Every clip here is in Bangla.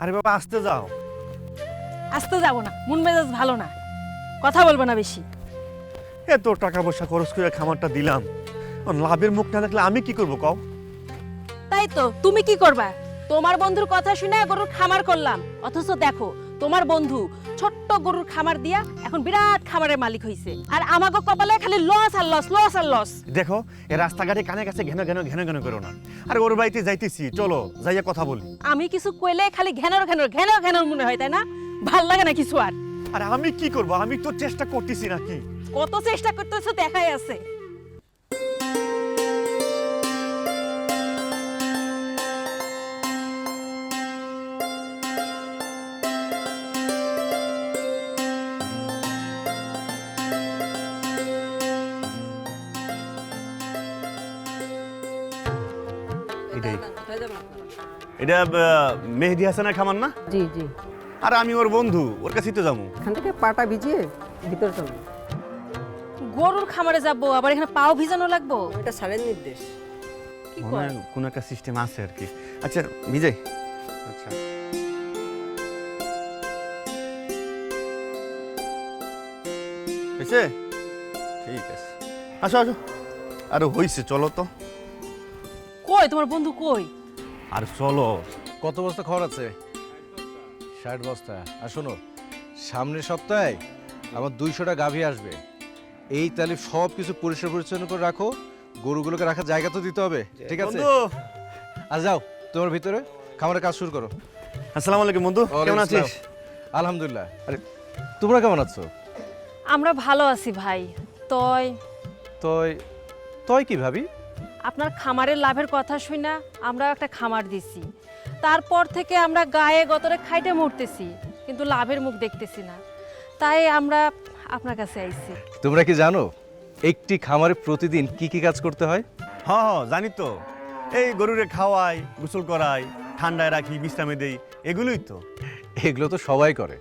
আরে বাবা আসতে যাও। আসতে যাব না মন মেজাজ ভালো না। কথা বলব না বেশি। এত টাকা পয়সা খরচ করে খামারটা দিলাম। লাভের মুখ না দেখলে আমি কি করব কও? তাই তো তুমি কি করবা? তোমার বন্ধুর কথা শুনে গরুর খামার করলাম। অথচ দেখো তোমার বন্ধু ছোট্ট গরুর খামার দিয়া এখন বিরাট খামারের মালিক হইছে। আর আমাকে কপালে খালি লস আর লস লস আর লস দেখো এ রাস্তাঘাটে কানে কাছে ঘেন ঘেন ঘেন ঘেন করো না। আর ওর বাড়িতে যাইতেছি চলো যাইয়া কথা বলি। আমি কিছু কইলে খালি ঘেনর ঘেনর ঘেনর ঘেনর মনে হয় তাই না? ভালো লাগে না কিছু আর। আরে আমি কি করব? আমি তো চেষ্টা করতেছি নাকি। কত চেষ্টা করতেছো দেখাই আছে। এটাই। এটা মেহেদি হাসানের খামার না? জি জি। আর আমি ওর বন্ধু ওর কাছেই তো যাব। এখান থেকে পাটা ভিজিয়ে ভিতরে চলুন গরুর খামারে যাব আবার এখানে পাও ভিজানো লাগবো? এটা স্যারের নির্দেশ। কি কর? কোনো একটা সিস্টেম আছে আর কি। আচ্ছা বিজয় আচ্ছা। হয়েছে? ঠিক আছে। আসো আসো। আরে হয়েছে চলো তো। কই? তোমার বন্ধু কই? আর চলো। কত বস্তা খড় আছে? ষাট বস্তা। আর শোনো সামনের সপ্তাহে আমার দুইশোটা গাভী আসবে। এই তাহলে সব কিছু পরিষ্কার পরিচ্ছন্ন করে রাখো। গরুগুলোকে রাখার জায়গা তো দিতে হবে। ঠিক আছে? আর যাও তোমার ভিতরে খামারের কাজ শুরু করো। আসসালামু আলাইকুম বন্ধু কেমন আছিস? আলহামদুলিল্লাহ। আরে। তোমরা কেমন আছো? আমরা ভালো আছি ভাই। তয়? তয় তয় কি ভাবি? আপনার খামারের লাভের কথা শুনা আমরাও একটা খামার দিছি। তারপর থেকে আমরা গায়ে গতরে খাইটে মরতেছি কিন্তু লাভের মুখ দেখতেছি না। তাই আমরা আপনার কাছে আইছি। তোমরা কি জানো একটি খামারে প্রতিদিন কি কি কাজ করতে হয়? হ্যাঁ হ্যাঁ জানি তো। এই গরুরে খাওয়াই গোসল করাই ঠান্ডায় রাখি বিশ্রামে দেই এগুলোই তো। এগুলো তো সবাই করে।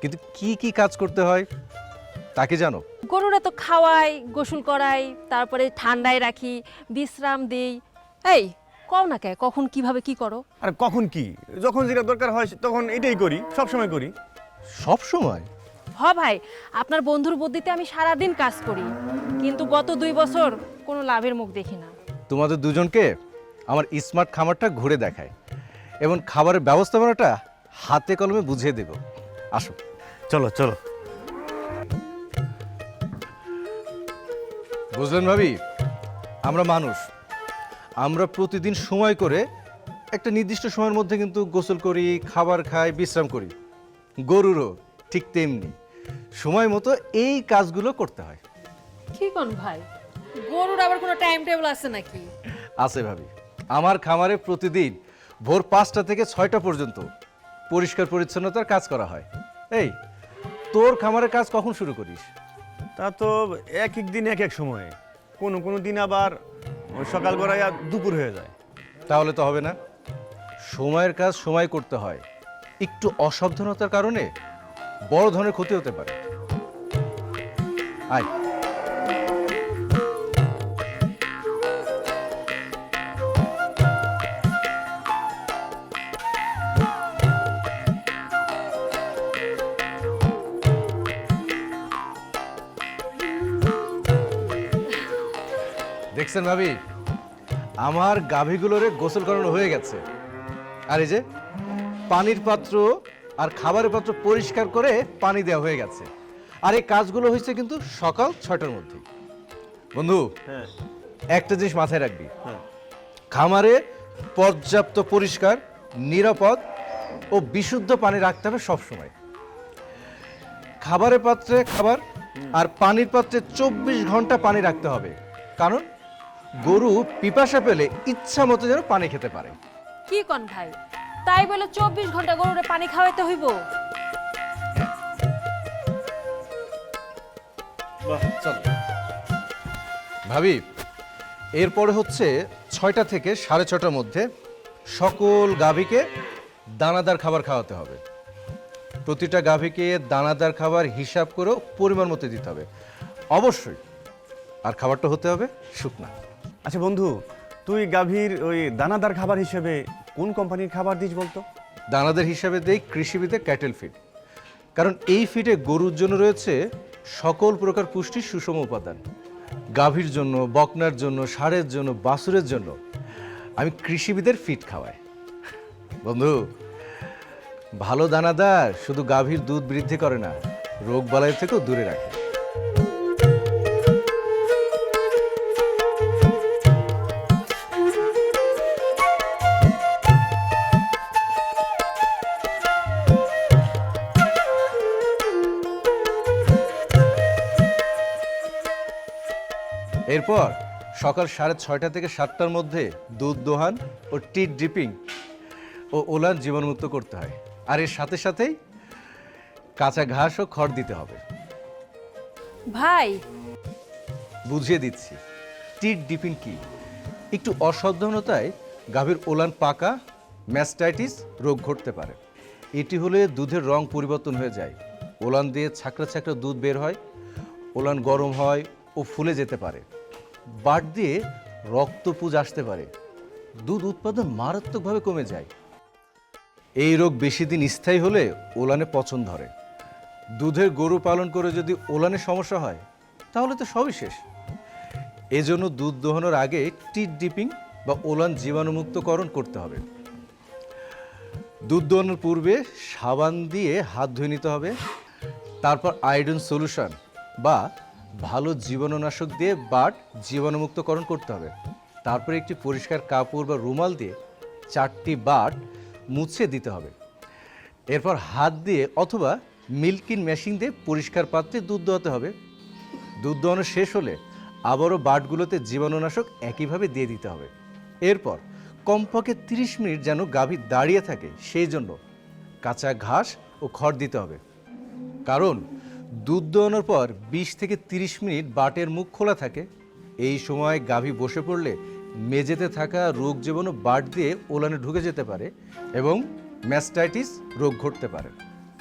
কিন্তু কি কি কাজ করতে হয় তা কি জানো? গরুরা তো খাওয়াই গোসল করাই তারপরে ঠান্ডায় রাখি বিশ্রাম দিই। এই কও না কে কখন কীভাবে কি করো? আর কখন কি? যখন যেটা দরকার হয় তখন এটাই করি সব সময় করি। সব সময় হ ভাই আপনার বন্ধুর বুদ্ধিতে আমি সারাদিন কাজ করি কিন্তু গত দুই বছর কোনো লাভের মুখ দেখি না। তোমাদের দুজনকে আমার স্মার্ট খামারটা ঘুরে দেখায় এবং খাবারের ব্যবস্থাপনাটা হাতে কলমে বুঝিয়ে দেব। আসো। চলো চলো। বুঝলেন ভাবি? আমরা মানুষ। আমরা প্রতিদিন সময় করে একটা নির্দিষ্ট সময়ের মধ্যে কিন্তু গোসল করি খাবার খাই বিশ্রাম করি। গরুরও ঠিক তেমনি। সময় মতো এই কাজগুলো করতে হয়। কি কোন ভাই? গরুর আবার কোনো টাইম টেবিল আছে নাকি? আছে ভাবি। আমার খামারে প্রতিদিন ভোর পাঁচটা থেকে ছয়টা পর্যন্ত পরিষ্কার পরিচ্ছন্নতার কাজ করা হয়। এই তোর খামারের কাজ কখন শুরু করিস? তা তো এক এক দিন এক এক সময়ে। কোনো কোনো দিন আবার সকাল গড়াইয়া দুপুর হয়ে যায়। তাহলে তো হবে না। সময়ের কাজ সময় করতে হয়। একটু অসাবধানতার কারণে বড় ধরনের ক্ষতি হতে পারে। আয়। দেখছেন ভাবি? আমার গাভীগুলোরে গোসল করানো হয়ে গেছে। আর এই যে পানির পাত্র আর খাবারের পাত্র পরিষ্কার করে পানি দেওয়া হয়ে গেছে। আর এই কাজগুলো হয়েছে কিন্তু সকাল ছয়টার মধ্যে। বন্ধু হ্যাঁ। একটা জিনিস মাথায় রাখবি। হ্যাঁ। খামারে পর্যাপ্ত পরিষ্কার নিরাপদ ও বিশুদ্ধ পানি রাখতে হবে সবসময়। খাবারের পাত্রে খাবার আর পানির পাত্রে চব্বিশ ঘণ্টা পানি রাখতে হবে। কারণ গরু পিপাসা পেলে ইচ্ছা মতো যেন পানি খেতে পারে। কি কোন ভাই? তাই বলে চব্বিশ ঘণ্টা গরুরে পানি খাওয়াইতে হইব। চল। ভাবি এরপরে হচ্ছে ছয়টা থেকে সাড়ে ছটার মধ্যে সকল গাভীকে দানাদার খাবার খাওয়াতে হবে। প্রতিটা গাভীকে দানাদার খাবার হিসাব করেও পরিমাণ মতো দিতে হবে। অবশ্যই আর খাবারটা হতে হবে শুকনা। আচ্ছা বন্ধু, তুই গাভীর ওই দানাদার খাবার হিসেবে কোন কোম্পানির খাবার দিস বলতো? দানাদার হিসাবে দেই কৃষিবিদে ক্যাটেল ফিড। কারণ এই ফিডে গরুর জন্য রয়েছে সকল প্রকার পুষ্টির সুষম উপাদান। গাভীর জন্য, বকনার জন্য ষাঁড়ের জন্য, বাছুরের জন্য আমি কৃষিবিদের ফিড খাওয়াই। বন্ধু, ভালো দানাদার শুধু গাভীর দুধ বৃদ্ধি করে না, রোগ বালাই থেকেও দূরে রাখে। এরপর সকাল সাড়ে ছয়টা থেকে সাতটার মধ্যে দুধ দোহান ও টিট ড্রিপিং ও ওলান জীবাণুমুক্ত করতে হয়। আর এর সাথে সাথেই কাঁচা ঘাস ও খড় দিতে হবে। ভাই। বুঝিয়ে দিচ্ছি। টিট ডিপিং কি? একটু অসাবধানতায় গাভীর ওলান পাকা ম্যাস্টাইটিস রোগ ঘটতে পারে। এটি হলে দুধের রং পরিবর্তন হয়ে যায়। ওলান দিয়ে ছাকড়া ছাকড়া দুধ বের হয় ওলান গরম হয় ও ফুলে যেতে পারে। বাট দিয়ে রক্তপুজ আসতে পারে। দুধ উৎপাদন মারাত্মকভাবে কমে যায়। এই রোগ বেশি দিন স্থায়ী হলে ওলানে পচন ধরে। দুধের গরু পালন করে যদি ওলানে সমস্যা হয়, তাহলে তো সবই শেষ। এজন্য দুধ দোহানোর আগে টিট ডিপিং বা ওলান জীবাণুমুক্তকরণ করতে হবে। দুধ দোহানোর পূর্বে সাবান দিয়ে হাত ধুয়ে নিতে হবে। তারপর আয়োডিন সলিউশন বা ভালো জীবাণুনাশক দিয়ে বাট জীবাণুমুক্তকরণ করতে হবে। তারপরে একটি পরিষ্কার কাপড় বা রুমাল দিয়ে চারটি বাট মুছে দিতে হবে। এরপর হাত দিয়ে অথবা মিল্কিন মেশিন দিয়ে পরিষ্কার পাত্রে দুধ দোয়াতে হবে। দুধ দোয়ানো শেষ হলে আবারও বাটগুলোতে জীবাণুনাশক একইভাবে দিয়ে দিতে হবে। এরপর কমপক্ষে তিরিশ মিনিট যেন গাভী দাঁড়িয়ে থাকে, সেই জন্য কাঁচা ঘাস ও খড় দিতে হবে। কারণ দুধ দোয়ানোর পর বিশ থেকে তিরিশ মিনিট বাটের মুখ খোলা থাকে। এই সময় গাভী বসে পড়লে মেঝেতে থাকা রোগ জীবাণু বাট দিয়ে ওলানে ঢুকে যেতে পারে এবং ম্যাস্টাইটিস রোগ ঘটতে পারে।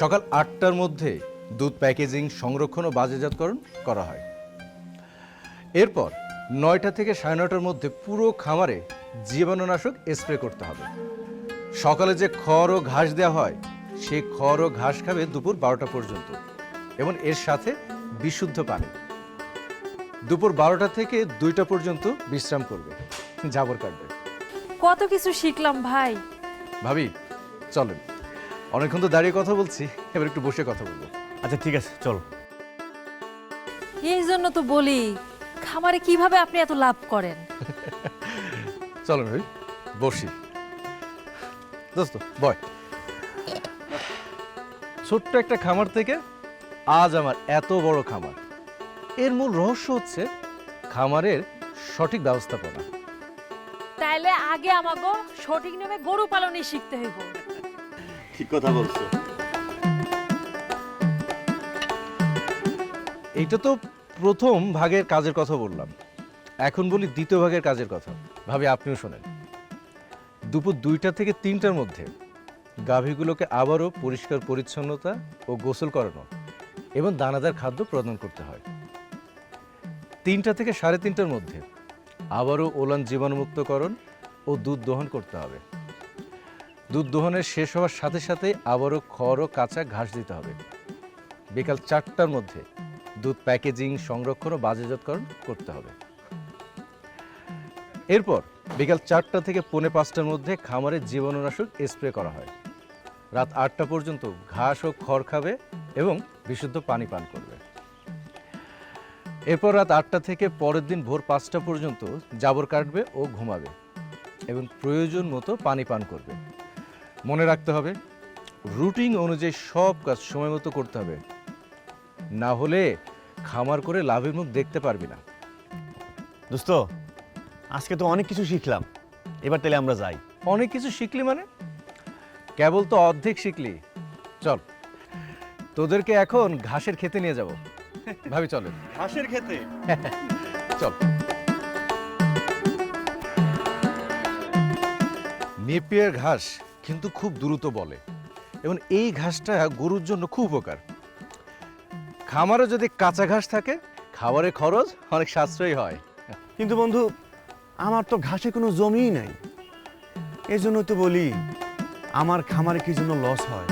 সকাল আটটার মধ্যে দুধ প্যাকেজিং, সংরক্ষণ ও বাজারজাতকরণ করা হয়। এরপর নয়টা থেকে সাড়ে নয়টার মধ্যে পুরো খামারে জীবাণুনাশক স্প্রে করতে হবে। সকালে যে খড় ও ঘাস দেওয়া হয় সেই খড় ও ঘাস খাবে দুপুর বারোটা পর্যন্ত। এবং এর সাথে বিশুদ্ধ পানি। দুপুর বারোটা থেকে দুইটা পর্যন্ত বিশ্রাম করবে। জাবর কাটবে। কত কিছু শিখলাম ভাই। ভাবি চলেন। অনেকক্ষণ তো দাঁড়িয়ে কথা বলছি এবার একটু বসে কথা বলব। আচ্ছা ঠিক আছে চলো। এই জন্য তো বলি খামারে কীভাবে আপনি এত লাভ করেন? চলেন ভাই বসি। দোস্ত বয়। ছোট্ট একটা খামার থেকে আজ আমার এত বড় খামার। এর মূল রহস্য হচ্ছে খামারের সঠিক ব্যবস্থাপনা তাইলে আগে আমাকে সঠিক নিয়মে গরু পালনই শিখতে হইব। ঠিক কথা বলছো। এইটা তো প্রথম ভাগের কাজের কথা বললাম। এখন বলি দ্বিতীয় ভাগের কাজের কথা। ভাবি আপনিও শোনেন। দুপুর দুইটা থেকে তিনটার মধ্যে গাভীগুলোকে আবারও পরিষ্কার পরিচ্ছন্নতা ও গোসল করানো। এবং দানাদার খাদ্য প্রদান করতে হয়। তিনটা থেকে সাড়ে তিনটার মধ্যে আবারও ওলান জীবাণুমুক্তকরণ ও দুধ দহন করতে হবে। দুধ দহনের শেষ হওয়ার সাথে সাথে আবারও খড় ও কাঁচা ঘাস দিতে হবে। বিকাল চারটার মধ্যে দুধ প্যাকেজিং, সংরক্ষণ ও বাজারজাতকরণ করতে হবে। এরপর বিকাল চারটা থেকে পৌনে পাঁচটার মধ্যে খামারে জীবাণুনাশক স্প্রে করা হয়। রাত আটটা পর্যন্ত ঘাস ও খড় খাবে এবং বিশুদ্ধ পানি পান করবে। এরপর রাত আটটা থেকে পরের দিন ভোর পাঁচটা পর্যন্ত জাবর কাটবে ও ঘুমাবে এবং প্রয়োজন মতো পানি পান করবে। মনে রাখতে হবে রুটিন অনুযায়ী সব কাজ সময় মতো করতে হবে। না হলে খামার করে লাভের মুখ দেখতে পারবি না। দোস্ত আজকে তো অনেক কিছু শিখলাম। এবার তাহলে আমরা যাই। অনেক কিছু শিখলি মানে? কেবল তো অর্ধেক শিখলি। চল। তোদেরকে এখন ঘাসের খেতে নিয়ে যাব। ভাবি চলো। ঘাসের খেতে চল। নেপিয়ার ঘাস কিন্তু খুব দ্রুত বলে। এবং এই ঘাসটা গরুর জন্য খুব উপকার। খামারে যদি কাঁচা ঘাস থাকে খাবারের খরচ অনেক সাশ্রয়ী হয়। কিন্তু বন্ধু আমার তো ঘাসে কোনো জমিই নাই। এই জন্য তো বলি আমার খামারে কি জন্য লস হয়।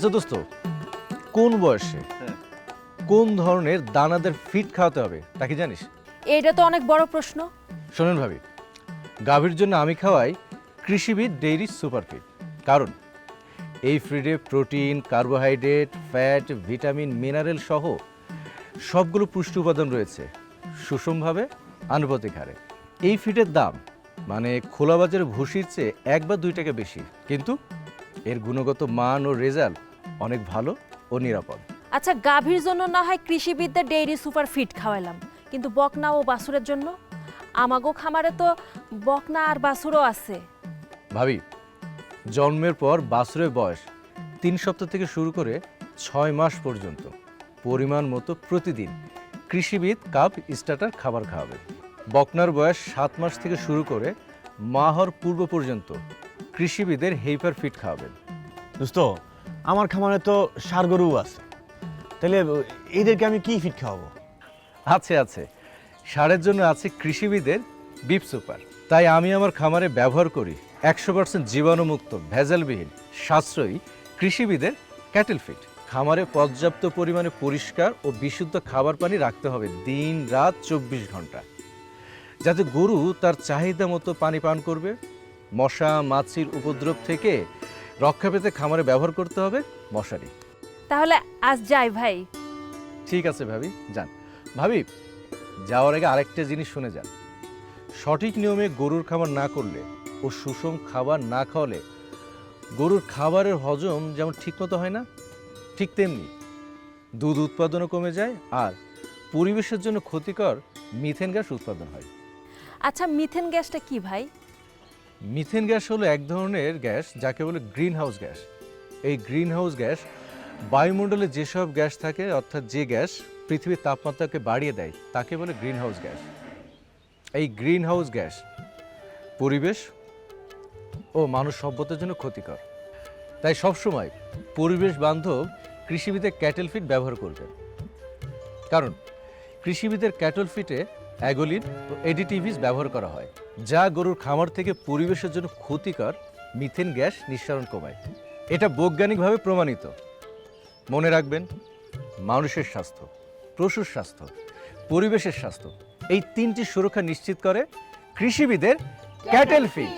আচ্ছা দোস্ত কোন বয়সে কোন ধরনের দানাদের ফিট খাওয়াতে হবে তা কি জানিস? এটা তো অনেক বড় প্রশ্ন। শোনেন ভাবি গাভীর জন্য আমি খাওয়াই কৃষিবিদ ডেইরি সুপার ফিড কারণ এই ফিডে protein carbohydrate fat vitamin mineral সহ সবগুলো পুষ্টি উপাদান রয়েছে সুষমভাবে আনুপাতিক হারে। এই ফিডের দাম মানে খোলা বাজারে ভুসির চেয়ে এক বা দুই টাকা বেশি। কিন্তু এর গুণগত মান ও রেজাল্ট অনেক ভালো ও নিরাপদ। আচ্ছা গাভীর জন্য না হয় কৃষিবিদ্যা ডেইরি সুপার ফিড খাওয়াইলাম কিন্তু বকনা ও বাছুরের জন্য? আমাগো খামারে তো বকনা আর বাছুরও আছে। ভাবি জন্মের পর বাছুরের বয়স তিন সপ্তাহ থেকে শুরু করে ছয় মাস পর্যন্ত। পরিমাণ মতো প্রতিদিন কৃষিবিদ কাপ স্টার্টার খাবার খাওয়াবে। বকনার বয়স সাত মাস থেকে শুরু করে মা হওয়ার পূর্ব পর্যন্ত কৃষিবিদের হেইপার ফিট খাওয়াবেন। দোস্ত আমার খামারে তো সার গরু আছে। তাহলে এদেরকে আমি কি ফিট খাওয়াবো? আছে আছে। সারের জন্য আছে কৃষিবিদের বিপ সুপার তাই আমি আমার খামারে ব্যবহার করি একশো পার্সেন্ট জীবাণুমুক্ত, ভেজালবিহীন, সাশ্রয়ী কৃষিবিদের ক্যাটেল ফিট খামারে পর্যাপ্ত পরিমাণে পরিষ্কার ও বিশুদ্ধ খাবার পানি রাখতে হবে দিন, রাত, চব্বিশ ঘণ্টা। যাতে গরু তার চাহিদা মতো পানি পান করবে, মশা, মাছির উপদ্রব থেকে রক্ষা পেতে খামারে ব্যবহার করতে হবে মশারি। তাহলে আজ যাই ভাই। ঠিক আছে ভাবি যান। ভাবি যাওয়ার আগে আরেকটা জিনিস শুনে যান। সঠিক নিয়মে গরুর খাবার না করলে ও সুষম খাবার না খাওয়ালে গরুর খাবারের হজম যেমন ঠিকমতো হয় না ঠিক তেমনি দুধ উৎপাদনও কমে যায় আর পরিবেশের জন্য ক্ষতিকর মিথেন গ্যাস উৎপাদন হয়। আচ্ছা মিথেন গ্যাসটা কি ভাই? মিথেন গ্যাস হলো এক ধরনের গ্যাস যাকে বলে গ্রিন হাউস গ্যাস। এই গ্রিন হাউস গ্যাস বায়ুমণ্ডলে যেসব গ্যাস থাকে, অর্থাৎ যে গ্যাস পৃথিবীর তাপমাত্রাকে বাড়িয়ে দেয়, তাকে বলে গ্রিন হাউস গ্যাস। এই গ্রিন হাউস গ্যাস পরিবেশ ও মানুষ সভ্যতার জন্য ক্ষতিকর। তাই সবসময় পরিবেশ বান্ধব কৃষিবিদের ক্যাটেল ফিড ব্যবহার করবেন। কারণ কৃষিবিদের ক্যাটল ফিটে অ্যাগোলিন ও এডিটিভিস ব্যবহার করা হয় যা গরুর খামার থেকে পরিবেশের জন্য ক্ষতিকর মিথেন গ্যাস নিঃসরণ কমায়। এটা বৈজ্ঞানিকভাবে প্রমাণিত। মনে রাখবেন মানুষের স্বাস্থ্য পশুর স্বাস্থ্য পরিবেশের স্বাস্থ্য এই তিনটি সুরক্ষা নিশ্চিত করে কৃষিবিদের ক্যাটেল ফিড